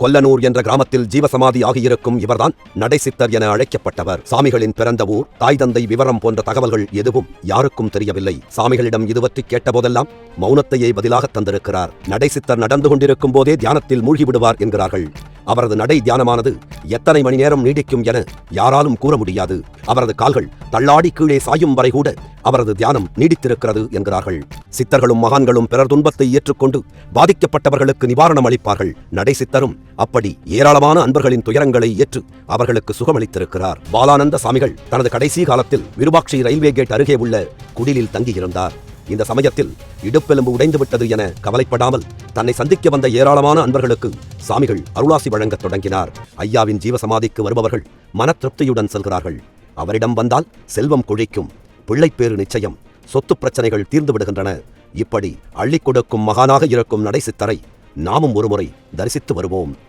கொல்லனூர் என்ற கிராமத்தில் ஜீவசமாதி ஆகியிருக்கும் இவர்தான் நடைசித்தர் என அழைக்கப்பட்டவர். சாமிகளின் பிறந்த ஊர் தாய் தந்தை விவரம் போன்ற தகவல்கள் எதுவும் யாருக்கும் தெரியவில்லை. சாமிகளிடம் இதுவற்றி கேட்டபோதெல்லாம் மௌனத்தையே பதிலாக தந்திருக்கிறார். நடைசித்தர் நடந்து கொண்டிருக்கும் போதே தியானத்தில் மூழ்கிவிடுவார் என்கிறார்கள். அவரது நடை தியானமானது எத்தனை மணி நேரம் நீடிக்கும் என யாராலும் கூற முடியாது. அவரது கால்கள் தள்ளாடி கீழே சாயும் வரை கூட அவரது தியானம் நீடித்திருக்கிறது என்கிறார்கள். சித்தர்களும் மகான்களும் பிறர் துன்பத்தை ஏற்றுக்கொண்டு பாதிக்கப்பட்டவர்களுக்கு நிவாரணம் அளிப்பார்கள். நடை சித்தரும் அப்படி ஏராளமான அன்பர்களின் துயரங்களை ஏற்று அவர்களுக்கு சுகமளித்திருக்கிறார். பாலானந்த சாமிகள் தனது கடைசி காலத்தில் விருபாட்சி ரயில்வே கேட் அருகே உள்ள குடிலில் தங்கியிருந்தார். இந்த சமயத்தில் இடுப்பெலும்பு உடைந்துவிட்டது என கவலைப்படாமல் தன்னை சந்திக்க வந்த ஏராளமான அன்பர்களுக்கு சாமிகள் அருளாசி வழங்கத் தொடங்கினார். ஐயாவின் ஜீவசமாதிக்கு வருபவர்கள் மன திருப்தியுடன் செல்கிறார்கள். அவரிடம் வந்தால் செல்வம் கொழிக்கும். பிள்ளைப்பேறு நிச்சயம். சொத்து பிரச்சனைகள் தீர்ந்து விடுகின்றன. இப்படி அள்ளிக் கொடுக்கும் மகானாக இருக்கும் நடைசித்தரை நாமும் ஒருமுறை தரிசித்து வருவோம்.